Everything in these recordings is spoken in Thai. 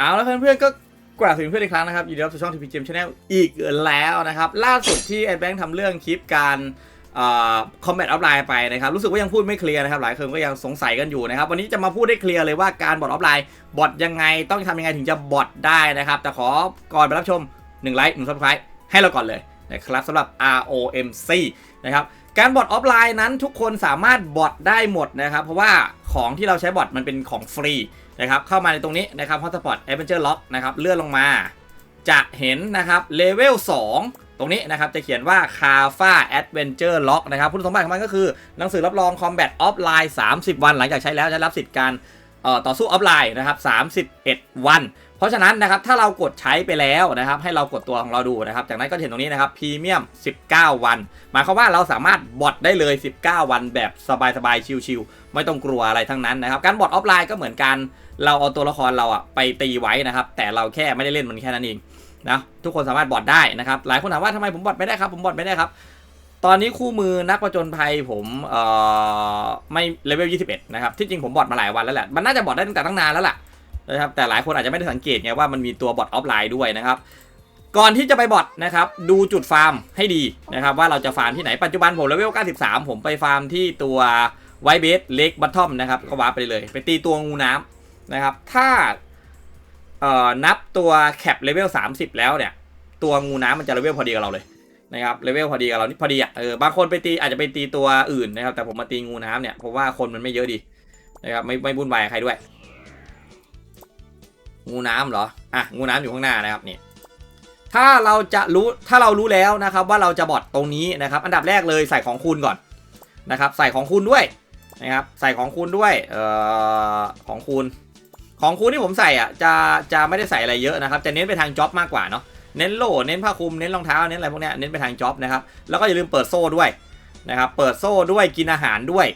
เอาแล้วเพื่อนๆก็กราบถึงเพื่อนอีกครั้งนะครับยินดีต้อนรับสู่ช่องทีพีเจมชาแนลอีกแล้วนะครับ ล่าสุดที่ไอ้แบงค์ทำเรื่องคลิปการคอมแบทออฟไลน์ไปนะครับรู้สึกว่ายังพูดไม่เคลียร์นะครับหลายคนก็ยังสงสัยกันอยู่นะครับวันนี้จะมาพูดได้เคลียร์เลยว่าการบอทออฟไลน์บอทยังไงต้องทำยังไงถึงจะบอทได้นะครับแต่ขอก่อนไปรับชม1ไลค์1ซับสไครต์ให้เราก่อนเลยนะครับสำหรับ ROMC นะครับการบอทออฟไลน์นั้นทุกคนสามารถบอทได้หมดนะครับเพราะว่า ของที่เราใช้บอทมันเป็นของฟรีนะครับเข้ามาในตรงนี้นะครับ Hotspot Adventure Lock นะครับเลื่อนลงมา จะเห็นนะครับเลเวล2ตรงนี้นะครับจะเขียนว่า c a f a Adventure Lock นะครับคุณสมบัติของมันก็คือหนังสือรับรอง Combat Offline 30 วัน หลังจากใช้แล้วจะรับสิทธิ์การ ต่อสู้ออฟไลน์นะครับ31 วัน เพราะฉะนั้นนะครับถ้าเรากดใช้ไปแล้วนะครับให้เรากดตัวของเราดูนะครับจากนั้นก็เห็นตรงนี้นะครับพรีเมียม 19 วัน หมายความว่าเราสามารถบอทได้เลย 19 วันแบบสบายๆชิลๆไม่ต้องกลัวอะไรทั้งนั้นนะครับการบอทออฟไลน์ก็เหมือนกันเราเอาตัวละครเราอะไปตีไว้นะครับแต่เราแค่ไม่ได้เล่นมันแค่นั้นเองนะทุกคนสามารถบอทได้นะครับหลายคนถามว่าทำไมผมบอทไม่ได้ครับผมบอทไม่ได้ครับ ตอนนี้คู่มือนักประจนภัยผมเอ่อไม่เลเวล21 นะครับ ที่จริงผมบอทมาหลายวันแล้วแหละ มันน่าจะบอทได้ตั้งแต่ตั้งนานแล้วล่ะนะครับแต่หลายคนอาจจะไม่ได้สังเกตไงว่ามันมีตัวบอทออฟไลน์ด้วยนะครับ ก่อนที่จะไปบอทนะครับดูจุดฟาร์มให้ดีนะครับว่าเราจะฟาร์มที่ไหนปัจจุบันผมเลเวล93 ผมไปฟาร์มที่ตัวไวเบสเล็กบัตทอมนะครับก็วาร์ปไปเลย ไปตีตัวงูน้ำนะครับถ้าเอ่อนับตัวแคปเลเวล30 แล้วเนี่ยตัวงูน้ำมันจะเลเวลพอดีกับเราเลย นะครับเลเวลพอดีกับเรานี่พอดีอะเออบางคนไปตีอาจจะไปตีตัวอื่นนะครับ แต่ผมมาตีงูน้ำเนี่ยเพราะว่าคนมันไม่เยอะดีนะครับไม่ไม่บุ่นวายใครด้วย งูน้ำเหรออะงูน้ำอยู่ข้างหน้านะครับนี่ถ้าเราจะรู้ถ้าเรารู้แล้วนะครับว่าเราจะบอทตรงนี้นะครับ อันดับแรกเลยใส่ของคุณก่อนนะครับ ใส่ของคุณด้วยนะครับ ใส่ของคุณด้วยเอ่อของคุณของคุณที่ผมใส่อะจะจะไม่ได้ใส่อะไรเยอะนะครับ จะเน้นไปทางจ็อบมากกว่าเนาะ เน้นโล่เน้นผ้าคลุมเน้นรองเท้าเน้นอะไรพวกนี้เน้นไปทางจ็อบนะครับแล้วก็อย่าลืมเปิดโซ่ด้วยนะครับเปิดโซ่ด้วยกินอาหารด้วย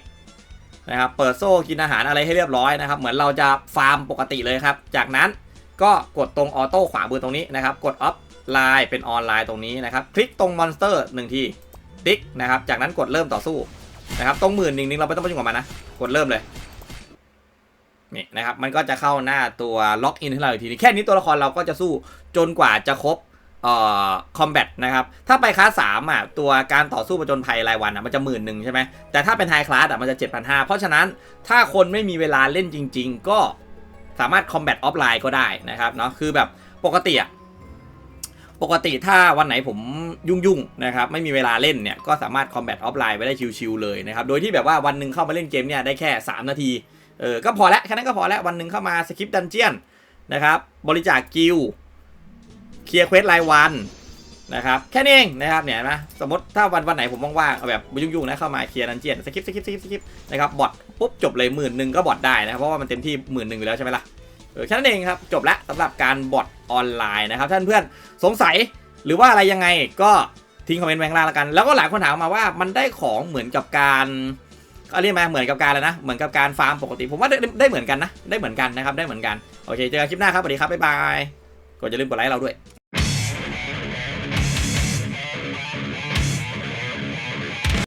นะครับเปิดโซ่กินอาหารอะไรให้เรียบร้อยนะครับ เหมือนเราจะฟาร์มปกติเลยครับ จากนั้นก็กดตรงออโต้ขวามือตรงนี้นะครับ กดออฟไลน์เป็นออนไลน์ตรงนี้นะครับ คลิกตรงมอนสเตอร์หนึ่งทีติ๊กนะครับ จากนั้นกดเริ่มต่อสู้นะครับ ตรงหมื่นหนึ่งนึงเราไม่ต้องไปยุ่งกับมันนะ กดเริ่มเลย นี่นะครับมันก็จะเข้าหน้าตัวล็อกอินให้เราอีกทีนึงแค่นี้ตัวละครเราก็จะสู้จนกว่าจะครบเอ่อคอมแบทนะครับถ้าไปคลาสสามอะตัวการต่อสู้ประจนภัยรายวันอะมันจะหมื่นหนึ่งใช่ไหมแต่ถ้าเป็นไฮคลาสอะมันจะ 7,500 เพราะฉะนั้นถ้าคนไม่มีเวลาเล่นจริง ๆ ก็สามารถคอมแบทออฟไลน์ก็ได้นะครับเนาะคือแบบปกติอะปกติถ้าวันไหนผมยุ่งๆนะครับไม่มีเวลาเล่นเนี่ยก็สามารถคอมแบทออฟไลน์ไว้ได้ชิวๆเลยนะครับโดยที่แบบว่าวันหนึ่งเข้ามาเล่นเกมเนี่ยได้แค่ 3 นาที เออก็พอแล้วแค่นั้นก็พอแล้ววันหนึ่งเข้ามาสกิปดันเจียนนะครับ บริจาคกิลเคลียร์เควสรายวันนะครับแค่นี้เองนะครับเนี่ยนะสมมติถ้าวันวันไหนผมว่างๆเอาแบบยุ่งๆนะเข้ามาเคลียร์ดันเจียนสกิปสกิปสกิปสกิปนะครับบอทปุ๊บจบเลยหมื่นหนึ่งก็บอทได้นะครับเพราะว่ามันเต็มที่หมื่นหนึ่งอยู่แล้วใช่ไหมล่ะเออแค่นั้นเองครับจบแล้วสำหรับการบอทออนไลน์นะครับท่านเพื่อนสงสัยหรือว่าอะไรยังไงก็ทิ้งคอมเมนต์ไว้ข้างล่างแล้วกัน แล้วก็หลายคนถามมาว่ามันได้ของเหมือนกับการ เขาเรียกมาเหมือนกับการเลยนะ เหมือนกับการฟาร์มปกติ ผมว่าได้ได้เหมือนกันนะ ได้เหมือนกันนะครับ ได้เหมือนกัน โอเค เจอกันคลิปหน้าครับ สวัสดีครับ บ๊ายบาย กดอย่าลืมกดไลค์เราด้วย